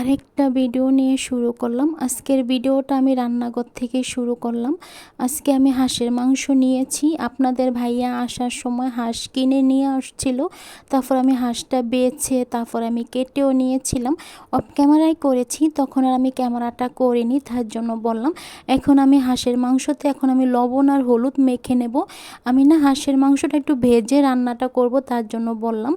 আরেকটা ভিডিও নিয়ে শুরু করলাম। আজকের ভিডিওটা আমি রান্নাঘর থেকে শুরু করলাম। আজকে আমি হাঁসের মাংস নিয়েছি। আপনাদের ভাইয়া আসার সময় হাঁস কিনে নিয়ে আসছিল। তারপর আমি হাঁসটা বেছে তারপর আমি কেটেও নিয়েছিলাম। অফ ক্যামেরায় করেছি, তখন আর আমি ক্যামেরাটা করিনি, তার জন্য বললাম, এখন আমি হাঁসের মাংসতে, এখন আমি লবণ আর হলুদ মেখে নেব। আমি না হাঁসের মাংসটা একটু ভেজে রান্নাটা করব, তার জন্য বললাম,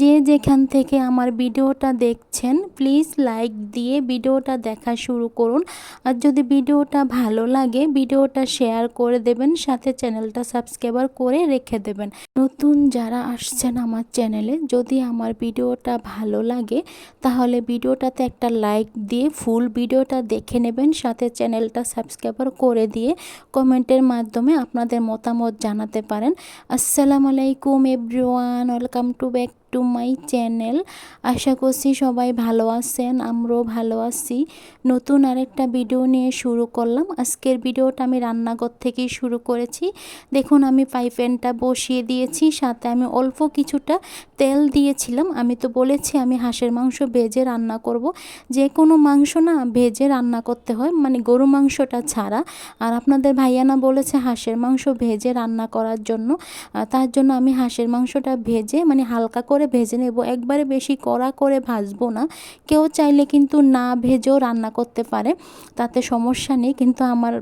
যে যেখান থেকে আমার ভিডিওটা দেখছেন প্লিজ লাইক দিয়ে ভিডিওটা দেখা শুরু করুন। আর যদি ভিডিওটা ভালো লাগে, ভিডিওটা শেয়ার করে দেবেন, সাথে চ্যানেলটা সাবস্ক্রাইবার করে রেখে দেবেন। নতুন যারা আসছেন আমার চ্যানেলে যদি আমার ভিডিওটা ভালো লাগে, তাহলে ভিডিওটাতে একটা লাইক দিয়ে ফুল ভিডিওটা দেখে নেবেন, সাথে চ্যানেলটা সাবস্ক্রাইবার করে দিয়ে কমেন্টের মাধ্যমে আপনাদের মতামত জানাতে পারেন। আসসালামু আলাইকুম everyone welcome to back to my channel আশা করছি সবাই ভালো আছেন, আমরাও ভালো আছি। নতুন আরেকটা ভিডিও নিয়ে শুরু করলাম। আজকের ভিডিওটা আমি রান্নাঘর থেকেই শুরু করেছি। দেখুন, আমি পাইপেনটা বসিয়ে দিয়েছি, সাথে আমি অল্প কিছুটা তেল দিয়েছিলাম। আমি তো বলেছি আমি হাঁসের মাংস ভেজে রান্না করব। যে কোনো মাংস না ভেজে রান্না করতে হয় মানে গরু মাংসটা ছাড়া। আর আপনাদের ভাইয়ানা বলেছে হাঁসের মাংস ভেজে রান্না করার জন্য। তার জন্য আমি হাঁসের মাংসটা ভেজে মানে হালকা করে করে ভেজে নেব। একবারে বেশি কড়া করে ভাজবো না। কেউ চাইলে কিন্তু না ভেজেও রান্না করতে পারে। তাতে সমস্যা নেই, কিন্তু আমার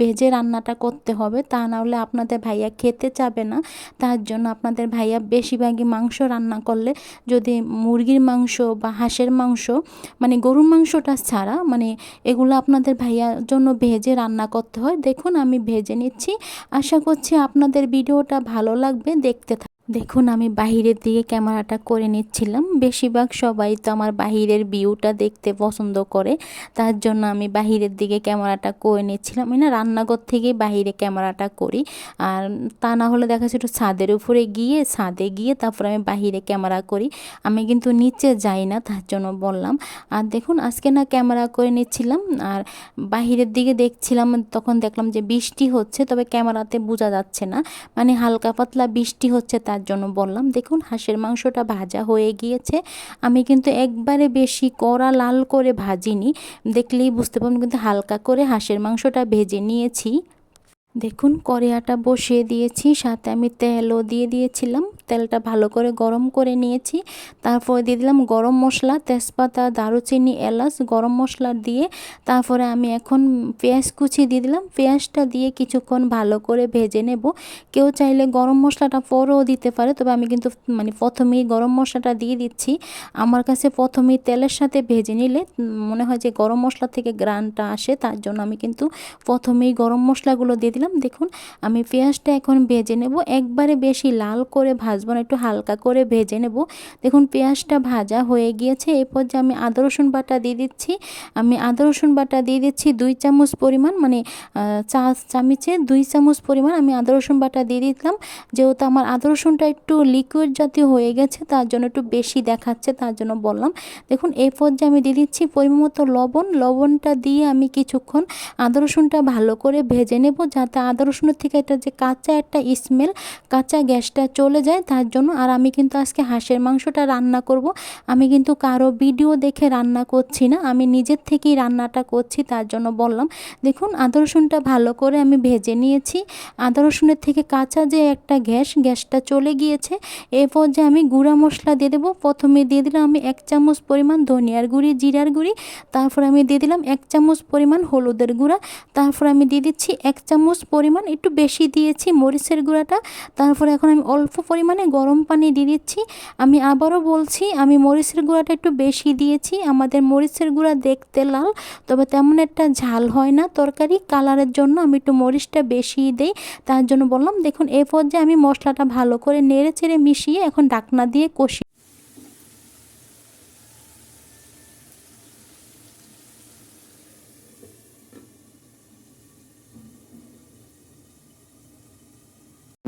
ভেজে রান্নাটা করতে হবে। তা না হলে আপনাদের ভাইয়া খেতে চাবে না। তার জন্য আপনাদের ভাইয়া বেশিরভাগই মাংস রান্না করলে যদি মুরগির মাংস বা হাঁসের মাংস মানে গরুর মাংসটা ছাড়া মানে এগুলো আপনাদের ভাইয়ার জন্য ভেজে রান্না করতে হয়। দেখুন, আমি ভেজে নিচ্ছি। আশা করছি আপনাদের ভিডিওটা ভালো লাগবে। দেখতে দেখুন, আমি বাহিরের দিকে ক্যামেরাটা করে নিচ্ছিলাম। বেশিরভাগ সবাই তো আমার বাহিরের ভিউটা দেখতে পছন্দ করে। তার জন্য আমি বাহিরের দিকে ক্যামেরাটা করে নিচ্ছিলাম। আমি না রান্নাঘর থেকেই বাহিরে ক্যামেরাটা করি। আর তা না হলে দেখা যাচ্ছে ছাদের উপরে গিয়ে, ছাদে গিয়ে তারপর আমি বাহিরে ক্যামেরা করি। আমি কিন্তু নিচে যাই না, তার জন্য বললাম। আর দেখুন, আজকে না ক্যামেরা করে নিচ্ছিলাম। আর বাহিরের দিকে দেখছিলাম, তখন দেখলাম যে বৃষ্টি হচ্ছে, তবে ক্যামেরাতে বোঝা যাচ্ছে না। মানে হালকা পাতলা বৃষ্টি হচ্ছে তার তার জন্য বললাম, দেখুন, হাঁসের মাংসটা ভাজা হয়ে গিয়েছে। আমি কিন্তু একবারে বেশি কড়া লাল করে ভাজিনি। দেখলেই বুঝতে পারবেন, কিন্তু হালকা করে হাঁসের মাংসটা ভেজে নিয়েছি। দেখুন, কড়াইটা বসিয়ে দিয়েছি, সাথে আমি তেলও দিয়ে দিয়েছিলাম। তেলটা ভালো করে গরম করে নিয়েছি। তারপরে দিয়ে দিলাম গরম মশলা, তেজপাতা, দারুচিনি, এলাচ, গরম মশলা দিয়ে। তারপরে আমি এখন পেঁয়াজ কুচি দিয়ে দিলাম। পেঁয়াজটা দিয়ে কিছুক্ষণ ভালো করে ভেজে নেব। কেউ চাইলে গরম মশলাটা পরেও দিতে পারে, তবে আমি কিন্তু মানে প্রথমেই গরম মশলাটা দিয়ে দিচ্ছি। আমার কাছে প্রথমেই তেলের সাথে ভেজে নিলে মনে হয় যে গরম মশলা থেকে গ্রানটা আসে, তার জন্য আমি কিন্তু প্রথমেই গরম মশলাগুলো দিয়ে দিলাম দেখুন, আমি পেঁয়াজটা এখন ভেজে নেব। একবারে বেশি লাল করে ভাজবো না, একটু হালকা করে ভেজে নেব। দেখুন, পেঁয়াজটা ভাজা হয়ে গিয়েছে। এরপর যে আমি আদা, রসুন বাটা দিয়ে দিচ্ছি, আমি আদা, রসুন বাটা দিয়ে দিচ্ছি দুই চামচ পরিমাণ মানে চা চামচে দুই চামচ পরিমাণ আমি আদা, রসুন বাটা দিয়ে দিলাম। যেহেতু আমার আদা, রসুনটা একটু লিকুইড জাতীয় হয়ে গেছে, তার জন্য একটু বেশি দেখাচ্ছে, তার জন্য বললাম। দেখুন এই পর্যায়ে আমি দিয়ে দিচ্ছি পরিমাণ মতো লবণ। লবণটা দিয়ে আমি কিছুক্ষণ আদা, রসুনটা ভালো করে ভেজে নেব, যাতে আদা রসুনের থেকে এটা যে কাঁচা একটা স্মেল কাঁচা গ্যাসটা চলে যায়, তার জন্য। আর আমি কিন্তু আজকে হাঁসের মাংসটা রান্না করব। আমি কিন্তু কারও ভিডিও দেখে রান্না করছি না, আমি নিজের থেকেই রান্নাটা করছি, তার জন্য বললাম। দেখুন, আদা রসুনটা ভালো করে আমি ভেজে নিয়েছি। আদা রসুনের থেকে কাঁচা যে একটা গ্যাস, গ্যাসটা চলে গিয়েছে। এরপর যে আমি গুঁড়া মশলা দিয়ে দেবো। প্রথমে দিয়ে দিলাম আমি এক চামচ পরিমাণ ধনিয়ার গুঁড়ি, জিরার গুঁড়ি। তারপর আমি দিয়ে দিলাম এক চামচ পরিমাণ হলুদের গুঁড়া। তারপর আমি দিয়ে দিচ্ছি এক চামচ পরিমাণ একটু বেশি দিয়েছি, মরিচের গুঁড়াটা। তারপরে এখন আমি অল্প পরিমাণে গরম পানি দিয়ে দিচ্ছি। আমি আবারও বলছি, আমি মরিচের গুঁড়াটা একটু বেশি দিয়েছি। আমাদের মরিচের গুঁড়া দেখতে লাল, তবে তেমন একটা ঝাল হয় না তরকারি। কালারের জন্য আমি একটু মরিচটা বেশি দেই। তার জন্য বললাম, দেখুন, এ পর্যায়ে আমি মশলাটা ভালো করে নেড়ে চেড়ে মিশিয়ে এখন ডাকনা দিয়ে কষি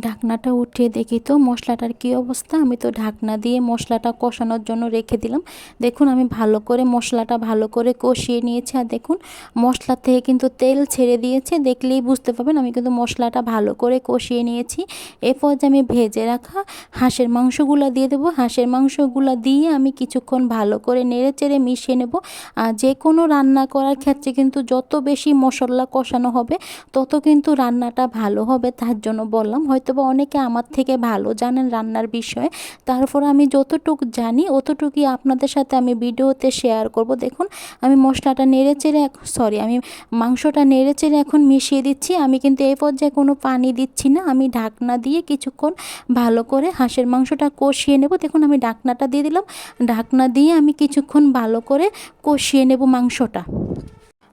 ঢাকনাটা উঠিয়ে দেখি তো মশলাটার কি অবস্থা। আমি তো ঢাকনা দিয়ে মশলাটা কষানোর জন্য রেখে দিলাম। দেখুন, আমি ভালো করে মশলাটা ভালো করে কষিয়ে নিয়েছি। আর দেখুন, মশলা থেকে কিন্তু তেল ছেড়ে দিয়েছে। দেখলেই বুঝতে পারবেন, আমি কিন্তু মশলাটা ভালো করে কষিয়ে নিয়েছি। এরপর যে আমি ভেজে রাখা হাঁসের মাংসগুলো দিয়ে দেবো। হাঁসের মাংসগুলো দিয়ে আমি কিছুক্ষণ ভালো করে নেড়ে চেড়ে মিশিয়ে নেব। আর যে কোনো রান্না করার ক্ষেত্রে কিন্তু যত বেশি মশলা কষানো হবে, তত কিন্তু রান্নাটা ভালো হবে, তার জন্য বললাম। হয়তো বা অনেকে আমার থেকে ভালো জানেন রান্নার বিষয়ে। তারপর আমি যতটুকু জানি, অতটুকুই আপনাদের সাথে আমি ভিডিওতে শেয়ার করব। দেখুন, আমি মশলাটা নেড়ে চেড়ে সরি আমি মাংসটা নেড়ে চেড়ে এখন মিশিয়ে দিচ্ছি। আমি কিন্তু এই পর্যায়ে কোনো পানি দিচ্ছি না। আমি ঢাকনা দিয়ে কিছুক্ষণ ভালো করে হাঁসের মাংসটা কষিয়ে নেব। দেখুন, আমি ঢাকনাটা দিয়ে দিলাম। ঢাকনা দিয়ে আমি কিছুক্ষণ ভালো করে কষিয়ে নেব মাংসটা।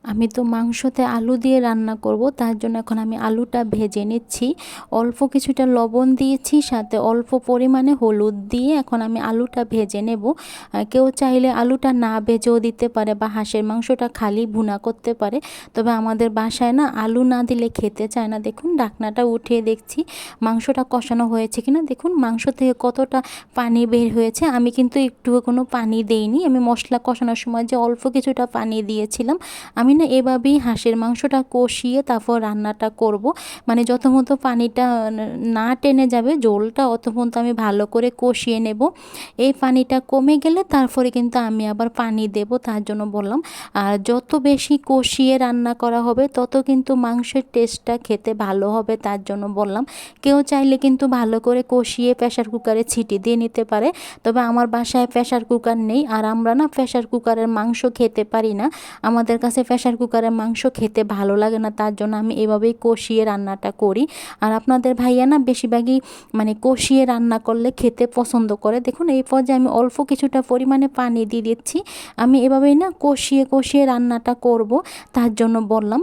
আমি তো মাংসতে আলু দিয়ে রান্না করব, তার জন্য এখন আমি আলুটা ভেজে নিচ্ছি। অল্প কিছুটা লবণ দিয়েছি, সাথে অল্প পরিমাণে হলুদ দিয়ে এখন আমি আলুটা ভেজে নেব। কেউ চাইলে আলুটা না ভেজেও দিতে পারে বা হাঁসের মাংসটা খালি ভুনা করতে পারে। তবে আমাদের বাসায় না আলু না দিলে খেতে চায় না। দেখুন ডাকনাটা উঠিয়ে দেখছি, মাংসটা কষানো হয়েছে কিনা। দেখুন, মাংস থেকে কতটা পানি বের হয়েছে। আমি কিন্তু একটু কোনো পানি দেইনি। আমি মশলা কষানোর সময় যে অল্প কিছুটা পানি দিয়েছিলাম, আমি না এভাবেই হাঁসের মাংসটা কষিয়ে তারপর রান্নাটা করব। মানে যত মতো পানিটা না টেনে যাবে, জলটা অত মতো আমি ভালো করে কষিয়ে নেব। এই পানিটা কমে গেলে তারপরে কিন্তু আমি আবার পানি দেব তার জন্য বললাম। আর যত বেশি কষিয়ে রান্না করা হবে, তত কিন্তু মাংসের টেস্টটা খেতে ভালো হবে তার জন্য বললাম। কেউ চাইলে কিন্তু ভালো করে কষিয়ে প্রেশার কুকারে ছিটি দিয়ে নিতে পারে। তবে আমার বাসায় প্রেশার কুকার নেই, আর আমরা না প্রেশার কুকারের মাংস খেতে পারি না। আমাদের কাছে প্রেশার কুকারের মাংস খেতে ভালো লাগে না, তার জন্য আমি এভাবেই কষিয়ে রান্নাটা করি। আর আপনাদের ভাইয়া না বেশিরভাগই মানে কষিয়ে রান্না করলে খেতে পছন্দ করে। দেখুন, এই পর্যায়ে আমি অল্প কিছুটা পরিমাণে পানি দিয়ে দিচ্ছি। আমি এভাবেই না কষিয়ে কষিয়ে রান্নাটা করব, তার জন্য বললাম।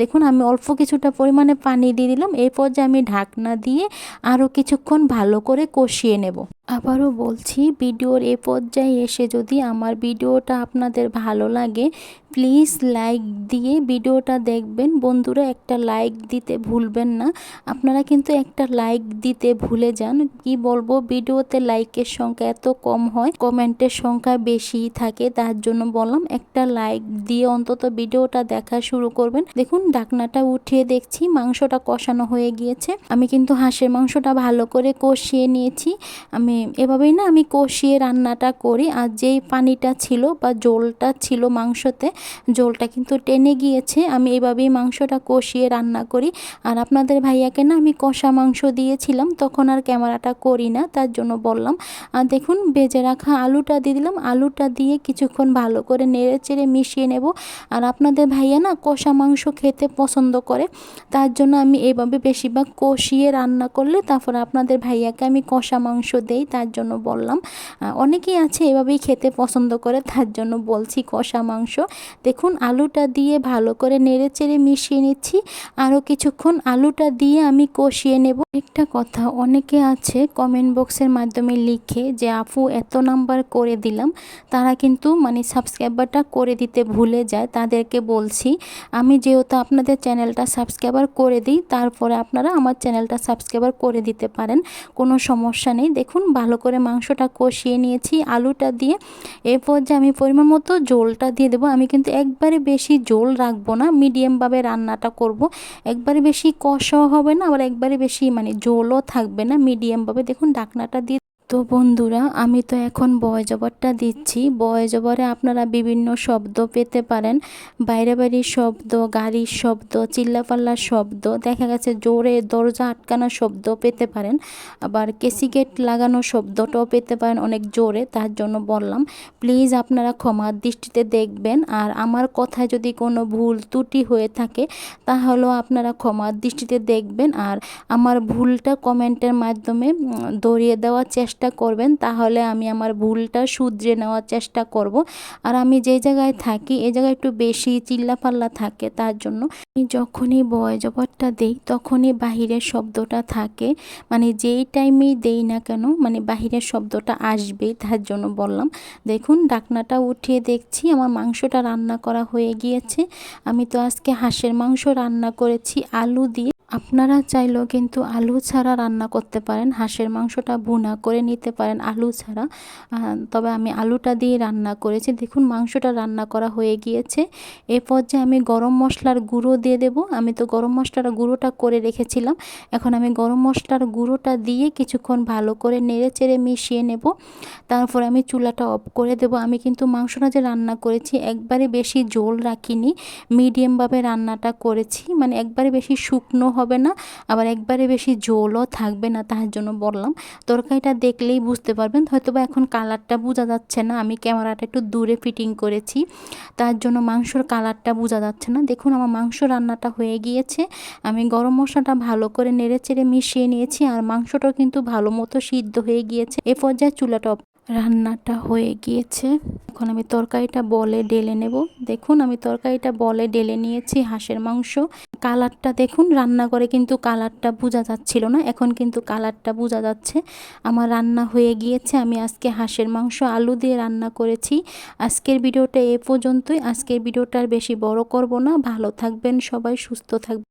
দেখুন, আমি অল্প কিছুটা পরিমাণে পানি দিয়ে দিলাম। এই পর্যায়ে আমি ঢাকনা দিয়ে আরও কিছুক্ষণ ভালো করে কষিয়ে নেব। আবারও বলছি, ভিডিওর এ পর্যায়ে এসে যদি আমার ভিডিওটা আপনাদের ভালো লাগে, প্লিজ লাইক দিয়ে ভিডিওটা দেখবেন। বন্ধুরা, একটা লাইক দিতে ভুলবেন না। আপনারা কিন্তু একটা লাইক দিতে ভুলে যান। কি বলব, ভিডিওতে লাইকের সংখ্যা এত কম হয়, কমেন্টের সংখ্যা বেশি থাকে, তার জন্য বললাম, একটা লাইক দিয়ে অন্তত ভিডিওটা দেখা শুরু করবেন। দেখুন ডাকনাটা উঠিয়ে দেখছি, মাংসটা কষানো হয়ে গিয়েছে। আমি কিন্তু হাঁসের মাংসটা ভালো করে কষিয়ে নিয়েছি। আমি এভাবেই না আমি কষিয়ে রান্নাটা করি। আর যেই পানিটা ছিল বা জলটা ছিল মাংসতে, জলটা কিন্তু টেনে গিয়েছে। আমি এভাবেই মাংসটা কষিয়ে রান্না করি। আর আপনাদের ভাইয়াকে না আমি কষা মাংস দিয়েছিলাম, তখন আর ক্যামেরাটা করি না, তার জন্য বললাম। আর দেখুন বেজে রাখা আলুটা দিয়ে দিলাম। আলুটা দিয়ে কিছুক্ষণ ভালো করে নেড়ে চেড়ে মিশিয়ে নেব। আর আপনাদের ভাইয়া না কষা মাংস খেতে পছন্দ করে, তার জন্য আমি এভাবে বেশিরভাগ কষিয়ে রান্না করলে, তারপর আপনাদের ভাইয়াকে আমি কষা মাংস দেই। তার জন্য বললাম। অনেকেই আছে এভাবেই খেতে পছন্দ করে, তার জন্য বলছি কষা মাংস। দেখুন, আলুটা দিয়ে ভালো করে নেড়ে চেড়ে মিশিয়ে নিচ্ছি। আরও কিছুক্ষণ আলুটা দিয়ে আমি কষিয়ে নেব। একটা কথা, অনেকে আছে কমেন্ট বক্সের মাধ্যমে লিখে যে, আপু, এত নাম্বার করে দিলাম। তারা কিন্তু মানে সাবস্ক্রাইবারটা করে দিতে ভুলে যায়। তাদেরকে বলছি, আমি যেহেতু আপনাদের চ্যানেলটা সাবস্ক্রাইবার করে দিই, তারপরে আপনারা আমার চ্যানেলটা সাবস্ক্রাইবার করে দিতে পারেন। কোনো সমস্যা নেই। দেখুন ভালো করে মাংসটা কষিয়ে নিয়েছি, আলুটা দিয়ে। এরপর যে আমি পরিমাণ মতো জোলটা দিয়ে দেবো, আমি কিন্তু একবারে বেশি জোল রাখব না, মিডিয়ামভাবে রান্নাটা করব। একবারে বেশি কষাও হবে না, আবার একবারে বেশি মানে জোলও থাকবে না, মিডিয়ামভাবে। দেখুন ডাকনাটা দিয়ে তো বন্ধুরা, আমি তো এখন বয় জবরটা দিচ্ছি। বয় জবরে আপনারা বিভিন্ন শব্দ পেতে পারেন। বাইরে বাড়ির শব্দ, গাড়ির শব্দ চিল্লাপাল্লার শব্দ, দেখা গেছে জোরে দরজা আটকানোর শব্দ পেতে পারেন। আবার কেসিগেট লাগানো শব্দটাও পেতে পারেন অনেক জোরে, তার জন্য বললাম, প্লিজ আপনারা ক্ষমার দৃষ্টিতে দেখবেন। আর আমার কথায় যদি কোনো ভুল ত্রুটি হয়ে থাকে, তাহলেও আপনারা ক্ষমার দৃষ্টিতে দেখবেন। আর আমার ভুলটা কমেন্টের মাধ্যমে দৌড়িয়ে দেওয়ার চেষ্টা চেষ্টা করবেন, তাহলে আমি আমার ভুলটা শুধরে নেওয়ার চেষ্টা করব। আর আমি যে জায়গায় থাকি এই জায়গায় একটু বেশি চিল্লাপাল্লা থাকে, তার জন্য আমি যখনই বয় জবরটা দিই, তখনই বাহিরের শব্দটা থাকে। মানে যেই টাইমেই দেই না কেন মানে বাহিরের শব্দটা আসবেই, তার জন্য বললাম। দেখুন, ডাকনাটা উঠিয়ে দেখছি, আমার মাংসটা রান্না করা হয়ে গিয়েছে। আমি তো আজকে হাঁসের মাংস রান্না করেছি, আলু দিয়ে আপনারা চাইলেও কিন্তু আলু ছাড়া রান্না করতে পারেন, হাঁসের মাংসটা ভুনা করে নিতে পারেন আলু ছাড়া। তবে আমি আলুটা দিয়ে রান্না করেছি। দেখুন, মাংসটা রান্না করা হয়ে গিয়েছে। এ পর্যায়ে আমি গরম মশলার গুঁড়ো দিয়ে দেব। আমি তো গরম মশলার গুঁড়োটা করে রেখেছিলাম। এখন আমি গরম মশলার গুঁড়োটা দিয়ে কিছুক্ষণ ভালো করে নেড়ে চেড়ে মিশিয়ে নেব। তারপর আমি চুলাটা অফ করে দেব। আমি কিন্তু মাংসটা যে রান্না করেছি, একবারে বেশি জোল রাখিনি। মিডিয়ামভাবে রান্নাটা করেছি। মানে একবারে বেশি শুকনো হবে না। আবার একবারে বেশি ঝোলও থাকবে না তার জন্য বললাম। তরকারিটা দেখলেই বুঝতে পারবেন। হয়তো বা এখন কালারটা বোঝা যাচ্ছে না। আমি ক্যামেরাটা একটু দূরে ফিটিং করেছি। তার জন্য মাংসর কালারটা বোঝা যাচ্ছে না। দেখুন আমার মাংস রান্নাটা হয়ে গিয়েছে। আমি গরম মশলাটা ভালো করে নেড়ে চেড়ে মিশিয়ে নিয়েছি আর মাংসটাও কিন্তু ভালো মতো সিদ্ধ হয়ে গিয়েছে। এ পর্যায়ে চুলাটা রান্নাটা হয়ে গিয়েছে। এখন আমি তরকারিটা বলে ডেলে নেব। দেখুন আমি তরকারিটা বলে ডেলে নিয়েছি হাঁসের মাংস। কালারটা দেখুন, রান্না করে কিন্তু কালারটা বোঝা যাচ্ছিল না, এখন কিন্তু কালারটা বোঝা যাচ্ছে। আমার রান্না হয়ে গিয়েছে, আমি আজকে হাঁসের মাংস, আলু দিয়ে রান্না করেছি। আজকের ভিডিওটা এ পর্যন্তই, আজকের ভিডিওটা আর বেশি বড় করব না। ভালো থাকবেন সবাই, সুস্থ থাকবেন।